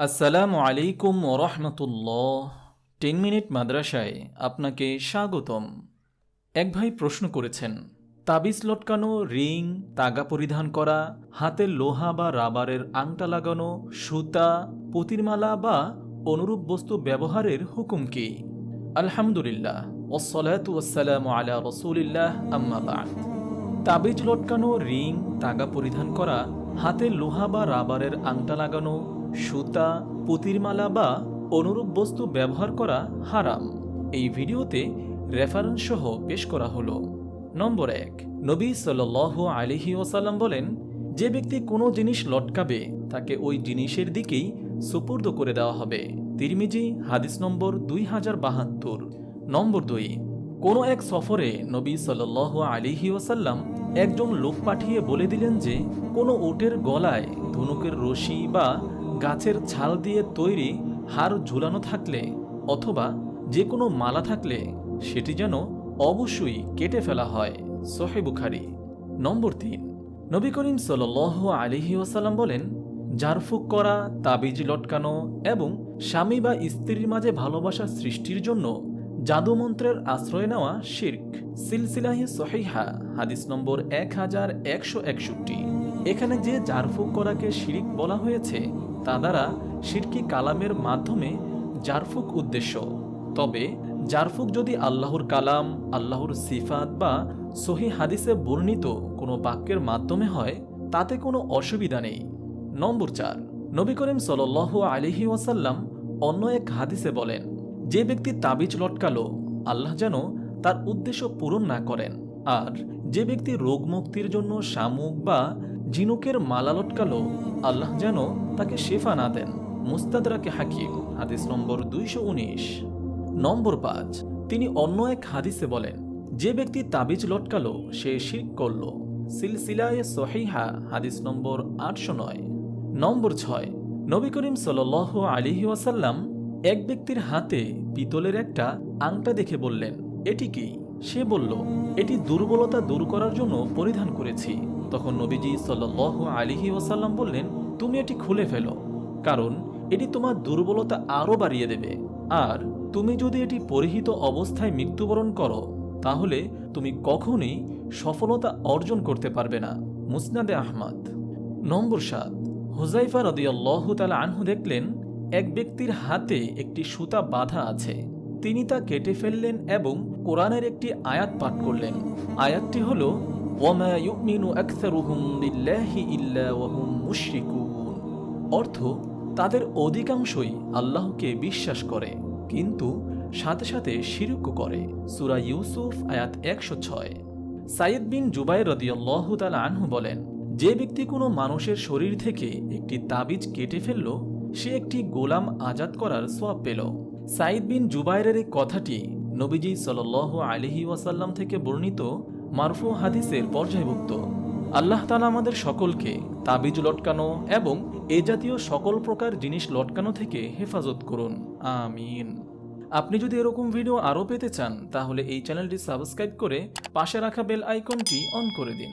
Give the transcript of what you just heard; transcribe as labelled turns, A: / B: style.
A: আসসালামু আলাইকুম ওরহমতুল্লাহ টেন মিনিট মাদ্রাসায় আপনাকে স্বাগতম। এক ভাই প্রশ্ন করেছেন, তাবিজ লটকানো, রিং, তাগা পরিধান করা হাতে লোহা বা রাবারের আংটা লাগানো, সুতা, পুতিরমালা বা অনুরূপ বস্তু ব্যবহারের হুকুম কি? আলহামদুলিল্লাহ ওসলাতু আসসালামু আলা রসুলিল্লাহ, আম্মা বাদ। তাবিজ লটকানো, রিং, তাগা পরিধান করা হাতে লোহা বা রাবারের আংটা লাগানো সুতা, পুতিরমালা বা অনুরূপ বস্তু ব্যবহার করা হারাম। এই ভিডিওতে রেফারেন্স সহ পেশ করা হলো। নম্বর এক, নবী সাল আলিহি ওসাল্লাম বলেন, যে ব্যক্তি কোনো জিনিস লটকাবে, তাকে ওই জিনিসের দিকেই সুপুর্দ করে দেওয়া হবে। তিরমিজি, হাদিস নম্বর দুই হাজার বাহাত্তর। নম্বর দুই, কোনো এক সফরে নবী সাল আলিহি ওসাল্লাম একজন লোক পাঠিয়ে বলে দিলেন যে, কোনো ওটের গলায় ধনুকের রশি বা গাছের ছাল দিয়ে তৈরি হার ঝুলানো থাকলে অথবা যে কোনো মালা থাকলে সেটি যেন অবশ্যই কেটে ফেলা হয়। সোহে বুখারি। নম্বর তিন। নবী করিম সাল আলিহি ওসাল্লাম বলেন জারফুক করা, তাবিজ লটকানো এবং স্বামী বা স্ত্রীর মাঝে ভালোবাসা সৃষ্টির জন্য জাদুমন্ত্রের আশ্রয় নেওয়া শির্ক। সিলসিলাহি সহিহা, হাদিস নম্বর এক হাজার একশো একষট্টি। এখানে যে জারফুক করাকে শিরিক বলা হয়েছে তা দ্বারা শিরকি কালামের মাধ্যমে জারফুক উদ্দেশ্য। তবে জারফুক যদি আল্লাহর কালাম, আল্লাহর সিফাত বা সহি হাদিসে বর্ণিত কোনো বাক্যের মাধ্যমে হয়, তাতে কোনো অসুবিধা নেই। নম্বর চার, নবী করিম সাল আলিহি ওয়াসাল্লাম অন্য এক হাদিসে বলেন, যে ব্যক্তি তাবিজ লটকালো, আল্লাহ যেন তার উদ্দেশ্য পূরণ না করেন। আর যে ব্যক্তি রোগ মুক্তির জন্য শামুক বা ঝিনুকের মালা লটকালো আল্লাহ যেন তাকে শেফা না দেন। মুস্তাদরাকে হাকিম, হাদিস নম্বর দুইশো উনিশ। নম্বর পাঁচ, তিনি অন্য এক হাদিসে বলেন, যে ব্যক্তি তাবিজ লটকালো, সে শিরক করল। সিলসিলায় সহিহা, হাদিস নম্বর আটশো নয়। নম্বর ছয়, নবী করিম সাল আলিহি ওয়াসাল্লাম এক ব্যক্তির হাতে পিতলের একটা আংটা দেখে বললেন, এটি কি? সে বলল, এটি দুর্বলতা দূর করার জন্য পরিধান করেছি। তখন নবীজি সাল আলিহি ওয়াসাল্লাম বললেন, তুমি এটি খুলে ফেলো, কারণ এটি তোমার দুর্বলতা আরও বাড়িয়ে দেবে। আর তুমি যদি এটি পরিহিত অবস্থায় মৃত্যুবরণ করো, তাহলে তুমি কখনোই সফলতা অর্জন করতে পারবে না। মুসনাদে আহমদ। নম্বর সাত হুজাইফা রদিয়াল্লাহ তালা আনহু দেখলেন, এক ব্যক্তির হাতে একটি সুতা বাধা আছে। তিনি তা কেটে ফেললেন এবং কোরআনের একটি আয়াত পাঠ করলেন। আয়াতটি হল ইল্লা অর্থ, তাদের অধিকাংশই আল্লাহকে বিশ্বাস করে, কিন্তু সাথে সাথে শিরুকও করে। সুরা ইউসুফ আয়াত একশো ছয়। সাইদ বিন জুবাই রদিয়াল্লাহ আনহু বলেন, যে ব্যক্তি কোনো মানুষের শরীর থেকে একটি তাবিজ কেটে ফেলল, সে একটি গোলাম আজাদ করার সোয়াব পেল। সাইদ বিন জুবাইরের এই কথাটি নবীজি সাল আলিহি ওয়াসাল্লাম থেকে বর্ণিত মারফু হাদিসের পর্যায়ভুক্ত। আল্লাহ তালা আমাদের সকলকে তাবিজ লটকানো এবং এ জাতীয় সকল প্রকার জিনিস লটকানো থেকে হেফাজত করুন। আমিন। আপনি যদি এরকম ভিডিও আরও পেতে চান, তাহলে এই চ্যানেলটি সাবস্ক্রাইব করে পাশে রাখা বেল আইকনটি অন করে দিন।